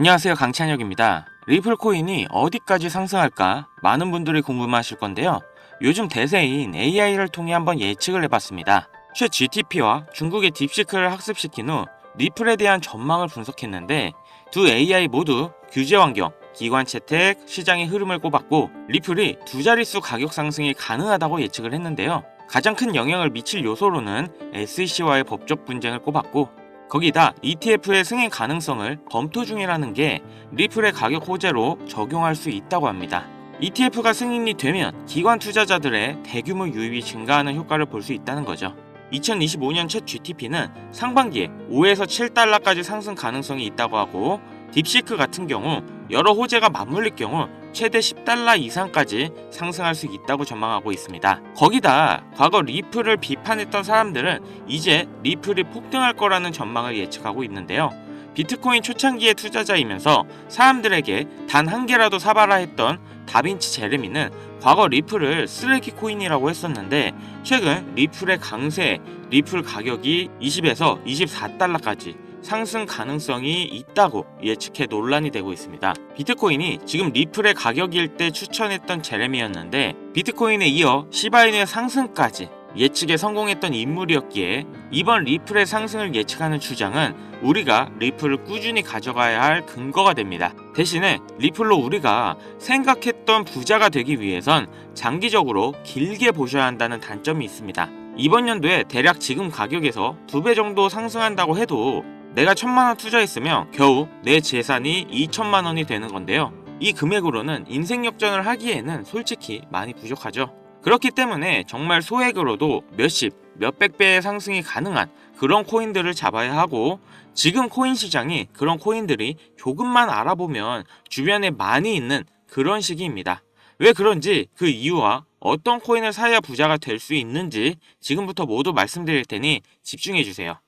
안녕하세요 강찬혁입니다. 리플 코인이 어디까지 상승할까 많은 분들이 궁금하실 건데요. 요즘 대세인 AI를 통해 한번 예측을 해봤습니다. 최 GTP와 중국의 딥시크를 학습시킨 후 리플에 대한 전망을 분석했는데 두 AI 모두 규제 환경, 기관 채택, 시장의 흐름을 꼽았고 리플이 두 자릿수 가격 상승이 가능하다고 예측을 했는데요. 가장 큰 영향을 미칠 요소로는 SEC와의 법적 분쟁을 꼽았고 거기다 ETF의 승인 가능성을 검토 중이라는 게 리플의 가격 호재로 적용할 수 있다고 합니다. ETF가 승인이 되면 기관 투자자들의 대규모 유입이 증가하는 효과를 볼 수 있다는 거죠. 2025년 첫 GTP는 상반기에 5에서 7달러까지 상승 가능성이 있다고 하고 딥시크 같은 경우 여러 호재가 맞물릴 경우 최대 10달러 이상까지 상승할 수 있다고 전망하고 있습니다. 거기다 과거 리플을 비판했던 사람들은 이제 리플이 폭등할 거라는 전망을 예측하고 있는데요. 비트코인 초창기의 투자자이면서 사람들에게 단 한 개라도 사봐라 했던 다빈치 제레미는 과거 리플을 쓰레기 코인이라고 했었는데 최근 리플의 강세, 리플 가격이 20에서 24달러까지 상승 가능성이 있다고 예측해 논란이 되고 있습니다. 비트코인이 지금 리플의 가격일 때 추천했던 제레미였는데 비트코인에 이어 시바인의 상승까지 예측에 성공했던 인물이었기에 이번 리플의 상승을 예측하는 주장은 우리가 리플을 꾸준히 가져가야 할 근거가 됩니다. 대신에 리플로 우리가 생각했던 부자가 되기 위해선 장기적으로 길게 보셔야 한다는 단점이 있습니다. 이번 연도에 대략 지금 가격에서 두 배 정도 상승한다고 해도 내가 천만 원 투자했으면 겨우 내 재산이 2천만 원이 되는 건데요. 이 금액으로는 인생 역전을 하기에는 솔직히 많이 부족하죠. 그렇기 때문에 정말 소액으로도 몇십, 몇백 배의 상승이 가능한 그런 코인들을 잡아야 하고 지금 코인 시장이 그런 코인들이 조금만 알아보면 주변에 많이 있는 그런 시기입니다. 왜 그런지 그 이유와 어떤 코인을 사야 부자가 될 수 있는지 지금부터 모두 말씀드릴 테니 집중해 주세요.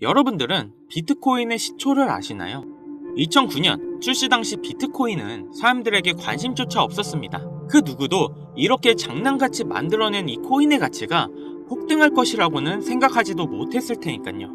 여러분들은 비트코인의 시초를 아시나요? 2009년 출시 당시 비트코인은 사람들에게 관심조차 없었습니다. 그 누구도 이렇게 장난같이 만들어낸 이 코인의 가치가 폭등할 것이라고는 생각하지도 못했을 테니까요.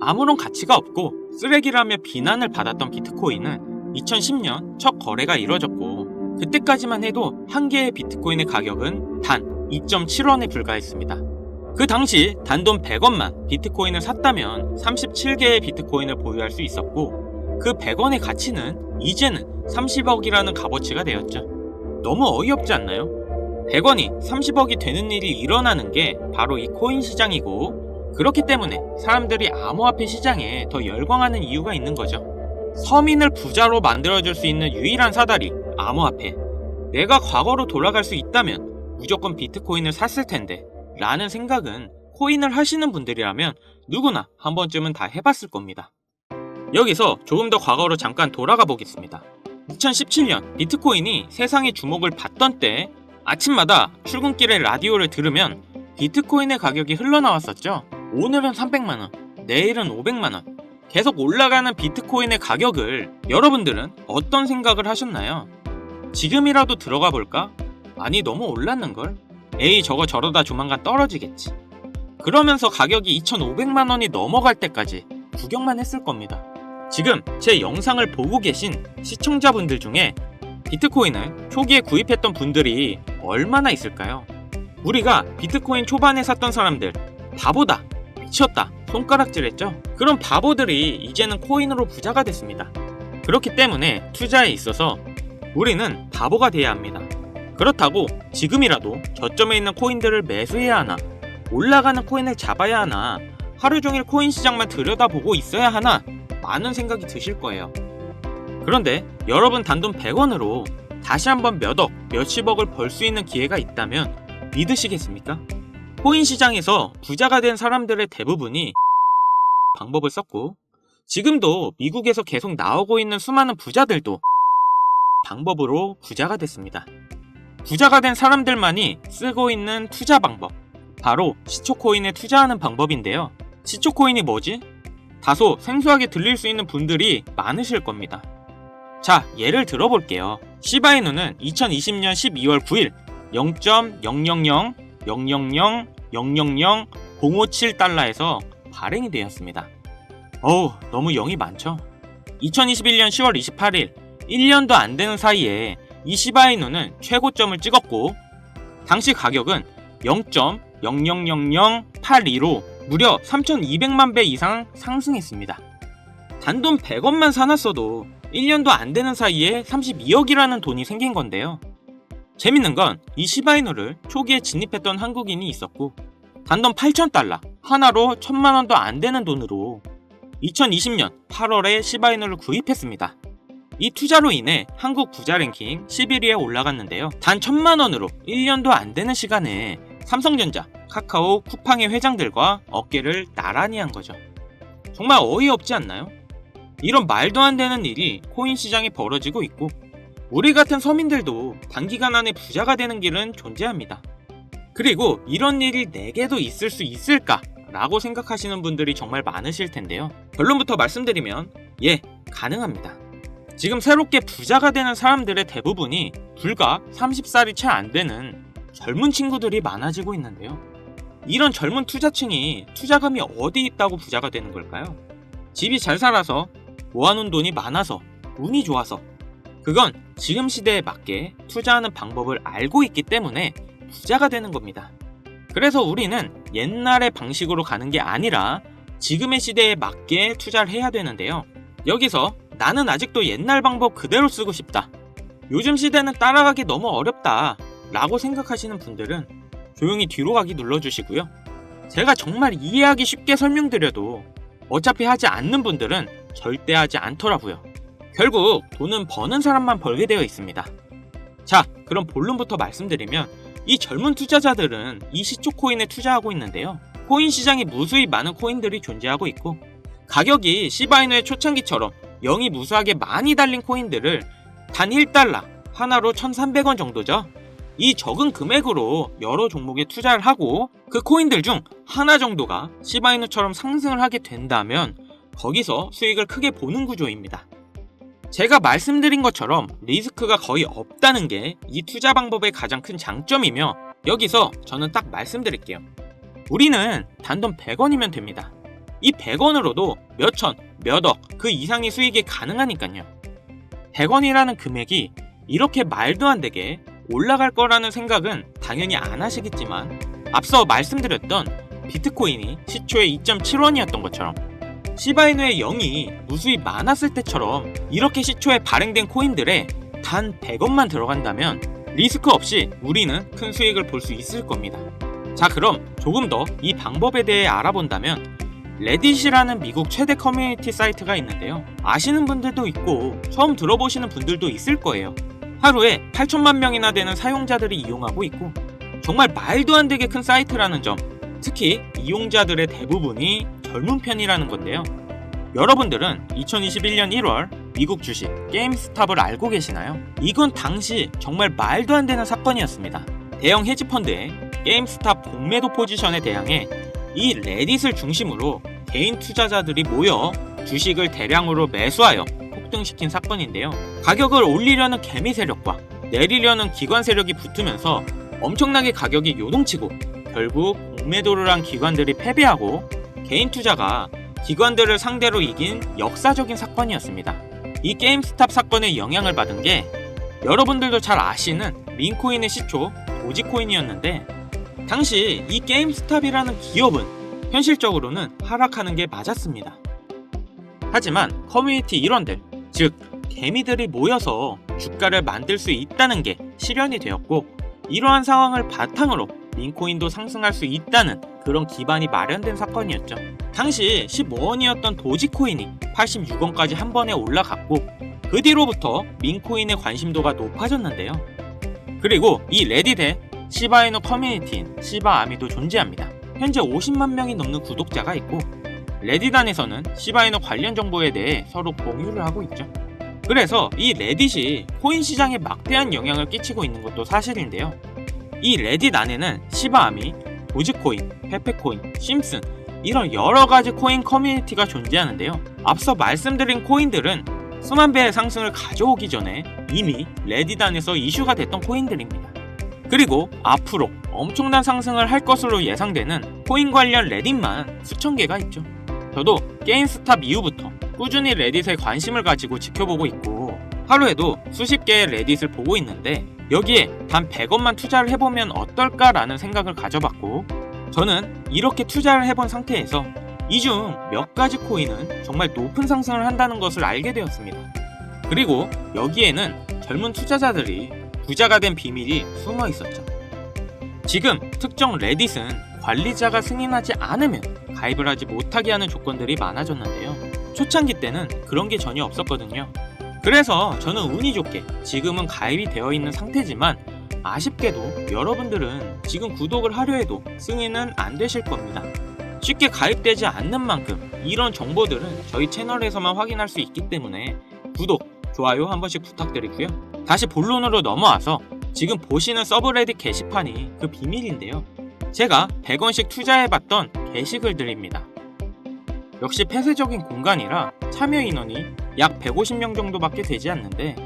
아무런 가치가 없고 쓰레기라며 비난을 받았던 비트코인은 2010년 첫 거래가 이뤄졌고 그때까지만 해도 한 개의 비트코인의 가격은 단 2.7원에 불과했습니다. 그 당시 단돈 100원만 비트코인을 샀다면 37개의 비트코인을 보유할 수 있었고 그 100원의 가치는 이제는 30억이라는 값어치가 되었죠. 너무 어이없지 않나요? 100원이 30억이 되는 일이 일어나는 게 바로 이 코인 시장이고 그렇기 때문에 사람들이 암호화폐 시장에 더 열광하는 이유가 있는 거죠. 서민을 부자로 만들어줄 수 있는 유일한 사다리, 암호화폐. 내가 과거로 돌아갈 수 있다면 무조건 비트코인을 샀을 텐데 라는 생각은 코인을 하시는 분들이라면 누구나 한 번쯤은 다 해봤을 겁니다. 여기서 조금 더 과거로 잠깐 돌아가 보겠습니다. 2017년 비트코인이 세상의 주목을 받던 때 아침마다 출근길에 라디오를 들으면 비트코인의 가격이 흘러나왔었죠. 오늘은 300만원, 내일은 500만원. 계속 올라가는 비트코인의 가격을 여러분들은 어떤 생각을 하셨나요? 지금이라도 들어가 볼까? 아니, 너무 올랐는걸? 에이, 저거 저러다 조만간 떨어지겠지. 그러면서 가격이 2,500만 원이 넘어갈 때까지 구경만 했을 겁니다. 지금 제 영상을 보고 계신 시청자분들 중에 비트코인을 초기에 구입했던 분들이 얼마나 있을까요? 우리가 비트코인 초반에 샀던 사람들 바보다 미쳤다 손가락질했죠? 그런 바보들이 이제는 코인으로 부자가 됐습니다. 그렇기 때문에 투자에 있어서 우리는 바보가 돼야 합니다. 그렇다고 지금이라도 저점에 있는 코인들을 매수해야 하나 올라가는 코인을 잡아야 하나 하루 종일 코인 시장만 들여다보고 있어야 하나 많은 생각이 드실 거예요. 그런데 여러분 단돈 100원으로 다시 한번 몇 억, 몇십억을 벌 수 있는 기회가 있다면 믿으시겠습니까? 코인 시장에서 부자가 된 사람들의 대부분이 방법을 썼고 지금도 미국에서 계속 나오고 있는 수많은 부자들도 방법으로 부자가 됐습니다. 부자가 된 사람들만이 쓰고 있는 투자 방법 바로 시초코인에 투자하는 방법인데요. 시초코인이 뭐지? 다소 생소하게 들릴 수 있는 분들이 많으실 겁니다. 자, 예를 들어볼게요. 시바이누는 2020년 12월 9일 0.00000000057달러에서 발행이 되었습니다. 어우, 너무 0이 많죠? 2021년 10월 28일 1년도 안 되는 사이에 이 시바이누는 최고점을 찍었고 당시 가격은 0.000082로 무려 3,200만 배 이상 상승했습니다. 단돈 100원만 사놨어도 1년도 안 되는 사이에 32억이라는 돈이 생긴 건데요. 재밌는 건 이 시바이누를 초기에 진입했던 한국인이 있었고 단돈 8,000달러 하나로 1천만 원도 안 되는 돈으로 2020년 8월에 시바이누를 구입했습니다. 이 투자로 인해 한국 부자 랭킹 11위에 올라갔는데요. 단 1천만 원으로 1년도 안 되는 시간에 삼성전자, 카카오, 쿠팡의 회장들과 어깨를 나란히 한 거죠. 정말 어이없지 않나요? 이런 말도 안 되는 일이 코인 시장에 벌어지고 있고 우리 같은 서민들도 단기간 안에 부자가 되는 길은 존재합니다. 그리고 이런 일이 내게도 있을 수 있을까? 라고 생각하시는 분들이 정말 많으실 텐데요. 결론부터 말씀드리면, 예, 가능합니다. 지금 새롭게 부자가 되는 사람들의 대부분이 불과 30살이 채 안 되는 젊은 친구들이 많아지고 있는데요. 이런 젊은 투자층이 투자금이 어디 있다고 부자가 되는 걸까요? 집이 잘 살아서 모아놓은 돈이 많아서 운이 좋아서 그건 지금 시대에 맞게 투자하는 방법을 알고 있기 때문에 부자가 되는 겁니다. 그래서 우리는 옛날의 방식으로 가는 게 아니라 지금의 시대에 맞게 투자를 해야 되는데요. 여기서 나는 아직도 옛날 방법 그대로 쓰고 싶다. 요즘 시대는 따라가기 너무 어렵다. 라고 생각하시는 분들은 조용히 뒤로 가기 눌러주시고요. 제가 정말 이해하기 쉽게 설명드려도 어차피 하지 않는 분들은 절대 하지 않더라고요. 결국 돈은 버는 사람만 벌게 되어 있습니다. 자, 그럼 본론부터 말씀드리면 이 젊은 투자자들은 이 시초 코인에 투자하고 있는데요. 코인 시장에 무수히 많은 코인들이 존재하고 있고 가격이 시바이누의 초창기처럼 영이 무수하게 많이 달린 코인들을 단 1달러 하나로 1,300원 정도죠. 이 적은 금액으로 여러 종목에 투자를 하고 그 코인들 중 하나 정도가 시바이누처럼 상승을 하게 된다면 거기서 수익을 크게 보는 구조입니다. 제가 말씀드린 것처럼 리스크가 거의 없다는 게 이 투자 방법의 가장 큰 장점이며 여기서 저는 딱 말씀드릴게요. 우리는 단돈 100원이면 됩니다. 이 100원으로도 몇천, 몇억 그 이상의 수익이 가능하니까요. 100원이라는 금액이 이렇게 말도 안 되게 올라갈 거라는 생각은 당연히 안 하시겠지만 앞서 말씀드렸던 비트코인이 시초에 2.7원이었던 것처럼 시바이누의 0이 무수히 많았을 때처럼 이렇게 시초에 발행된 코인들에 단 100원만 들어간다면 리스크 없이 우리는 큰 수익을 볼 수 있을 겁니다. 자 그럼 조금 더 이 방법에 대해 알아본다면 레딧이라는 미국 최대 커뮤니티 사이트가 있는데요. 아시는 분들도 있고 처음 들어보시는 분들도 있을 거예요. 하루에 8천만 명이나 되는 사용자들이 이용하고 있고 정말 말도 안 되게 큰 사이트라는 점 특히 이용자들의 대부분이 젊은 편이라는 건데요. 여러분들은 2021년 1월 미국 주식 게임스탑을 알고 계시나요? 이건 당시 정말 말도 안 되는 사건이었습니다. 대형 헤지펀드의 게임스탑 공매도 포지션에 대항해 이 레딧을 중심으로 개인 투자자들이 모여 주식을 대량으로 매수하여 폭등시킨 사건인데요. 가격을 올리려는 개미 세력과 내리려는 기관 세력이 붙으면서 엄청나게 가격이 요동치고 결국 공매도를 한 기관들이 패배하고 개인 투자가 기관들을 상대로 이긴 역사적인 사건이었습니다. 이 게임스탑 사건의 영향을 받은 게 여러분들도 잘 아시는 링코인의 시초 도지코인이었는데 당시 이 게임스탑이라는 기업은 현실적으로는 하락하는 게 맞았습니다. 하지만 커뮤니티 일원들, 즉 개미들이 모여서 주가를 만들 수 있다는 게 실현이 되었고 이러한 상황을 바탕으로 링코인도 상승할 수 있다는 그런 기반이 마련된 사건이었죠. 당시 15원이었던 도지코인이 86원까지 한 번에 올라갔고 그 뒤로부터 민코인의 관심도가 높아졌는데요. 그리고 이 레딧에 시바이노 커뮤니티인 시바아미도 존재합니다. 현재 50만 명이 넘는 구독자가 있고 레딧 안에서는 시바이노 관련 정보에 대해 서로 공유를 하고 있죠. 그래서 이 레딧이 코인 시장에 막대한 영향을 끼치고 있는 것도 사실인데요. 이 레딧 안에는 시바아미, 도지코인, 페페코인, 심슨 이런 여러 가지 코인 커뮤니티가 존재하는데요. 앞서 말씀드린 코인들은 수만 배의 상승을 가져오기 전에 이미 레딧 안에서 이슈가 됐던 코인들입니다. 그리고 앞으로 엄청난 상승을 할 것으로 예상되는 코인 관련 레딧만 수천 개가 있죠. 저도 게임 스탑 이후부터 꾸준히 레딧에 관심을 가지고 지켜보고 있고 하루에도 수십 개의 레딧을 보고 있는데 여기에 단 100원만 투자를 해보면 어떨까라는 생각을 가져봤고 저는 이렇게 투자를 해본 상태에서 이 중 몇 가지 코인은 정말 높은 상승을 한다는 것을 알게 되었습니다. 그리고 여기에는 젊은 투자자들이 부자가 된 비밀이 숨어 있었죠. 지금 특정 레딧은 관리자가 승인하지 않으면 가입을 하지 못하게 하는 조건들이 많아졌는데요. 초창기 때는 그런 게 전혀 없었거든요. 그래서 저는 운이 좋게 지금은 가입이 되어 있는 상태지만 아쉽게도 여러분들은 지금 구독을 하려 해도 승인은 안 되실 겁니다. 쉽게 가입되지 않는 만큼 이런 정보들은 저희 채널에서만 확인할 수 있기 때문에 구독, 좋아요 한 번씩 부탁드리고요. 다시 본론으로 넘어와서 지금 보시는 서브레딧 게시판이 그 비밀인데요. 제가 100원씩 투자해봤던 게시글 들입니다. 역시 폐쇄적인 공간이라 참여 인원이 약 150명 정도밖에 되지 않는데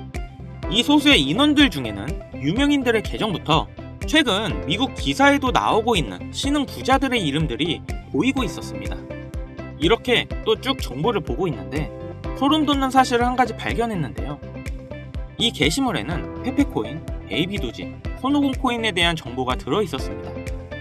이 소수의 인원들 중에는 유명인들의 계정부터 최근 미국 기사에도 나오고 있는 신흥 부자들의 이름들이 보이고 있었습니다. 이렇게 또 쭉 정보를 보고 있는데 소름 돋는 사실을 한 가지 발견했는데요. 이 게시물에는 페페코인, 베이비도지, 손오공 코인에 대한 정보가 들어 있었습니다.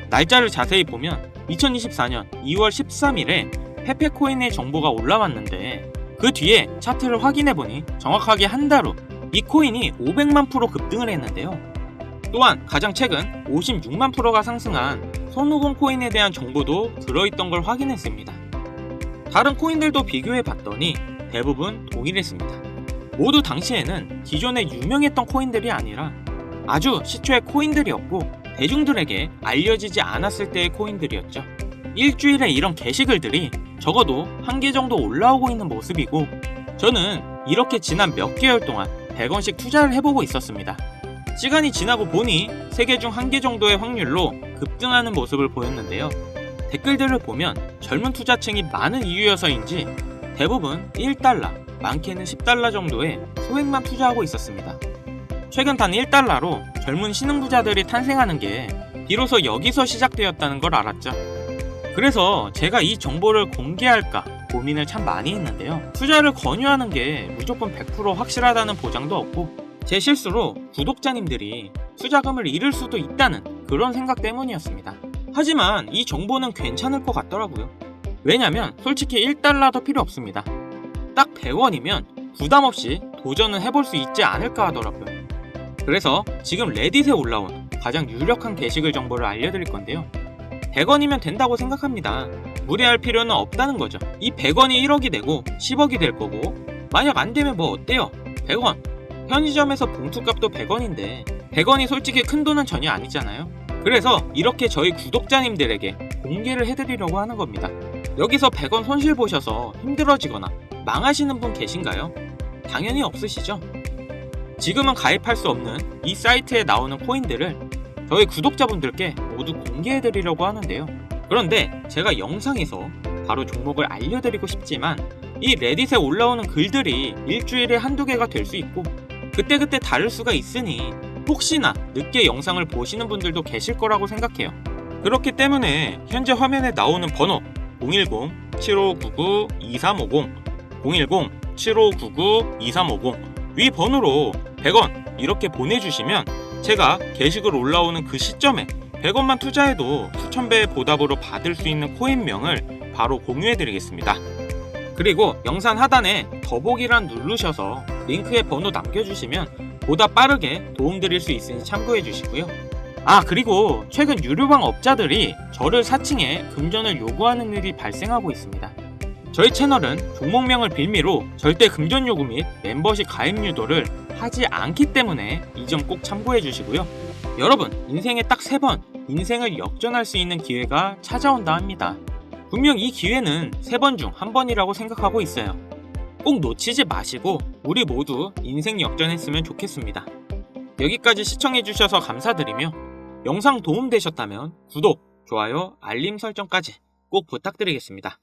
날짜를 자세히 보면 2024년 2월 13일에 페페코인의 정보가 올라왔는데 그 뒤에 차트를 확인해보니 정확하게 한 달 후 이 코인이 500만 프로 급등을 했는데요. 또한 가장 최근 56만 프로가 상승한 손오공 코인에 대한 정보도 들어있던 걸 확인했습니다. 다른 코인들도 비교해 봤더니 대부분 동일했습니다. 모두 당시에는 기존에 유명했던 코인들이 아니라 아주 시초의 코인들이었고 대중들에게 알려지지 않았을 때의 코인들이었죠. 일주일에 이런 게시글들이 적어도 한 개 정도 올라오고 있는 모습이고 저는 이렇게 지난 몇 개월 동안 100원씩 투자를 해보고 있었습니다. 시간이 지나고 보니 3개 중 1개 정도의 확률로 급등하는 모습을 보였는데요. 댓글들을 보면 젊은 투자층이 많은 이유여서인지 대부분 1달러, 많게는 10달러 정도의 소액만 투자하고 있었습니다. 최근 단 1달러로 젊은 신흥부자들이 탄생하는 게 비로소 여기서 시작되었다는 걸 알았죠. 그래서 제가 이 정보를 공개할까 고민을 참 많이 했는데요. 투자를 권유하는 게 무조건 100% 확실하다는 보장도 없고 제 실수로 구독자님들이 투자금을 잃을 수도 있다는 그런 생각 때문이었습니다. 하지만 이 정보는 괜찮을 것 같더라고요. 왜냐면 솔직히 1달러도 필요 없습니다. 딱 100원이면 부담 없이 도전은 해볼 수 있지 않을까 하더라고요. 그래서 지금 레딧에 올라온 가장 유력한 게시글 정보를 알려드릴 건데요. 100원이면 된다고 생각합니다. 무리할 필요는 없다는 거죠. 이 100원이 1억이 되고 10억이 될 거고 만약 안 되면 뭐 어때요? 100원. 편의점에서 봉투값도 100원인데 100원이 솔직히 큰 돈은 전혀 아니잖아요. 그래서 이렇게 저희 구독자님들에게 공개를 해드리려고 하는 겁니다. 여기서 100원 손실 보셔서 힘들어지거나 망하시는 분 계신가요? 당연히 없으시죠? 지금은 가입할 수 없는 이 사이트에 나오는 코인들을 저희 구독자분들께 모두 공개해드리려고 하는데요. 그런데 제가 영상에서 바로 종목을 알려드리고 싶지만 이 레딧에 올라오는 글들이 일주일에 한두 개가 될 수 있고 그때그때 다를 수가 있으니 혹시나 늦게 영상을 보시는 분들도 계실 거라고 생각해요. 그렇기 때문에 현재 화면에 나오는 번호 010-7599-2350 010-7599-2350 위 번호로 100원 이렇게 보내주시면 제가 게시글 올라오는 그 시점에 100원만 투자해도 수천 배의 보답으로 받을 수 있는 코인명을 바로 공유해드리겠습니다. 그리고 영상 하단에 더보기란 누르셔서 링크에 번호 남겨주시면 보다 빠르게 도움드릴 수 있으니 참고해 주시고요. 아 그리고 최근 유료방 업자들이 저를 사칭해 금전을 요구하는 일이 발생하고 있습니다. 저희 채널은 종목명을 빌미로 절대 금전 요구 및 멤버십 가입 유도를 하지 않기 때문에 이 점 꼭 참고해 주시고요. 여러분 인생에 딱 세 번 인생을 역전할 수 있는 기회가 찾아온다 합니다. 분명 이 기회는 세 번 중 한 번이라고 생각하고 있어요. 꼭 놓치지 마시고 우리 모두 인생 역전했으면 좋겠습니다. 여기까지 시청해주셔서 감사드리며 영상 도움되셨다면 구독, 좋아요, 알림 설정까지 꼭 부탁드리겠습니다.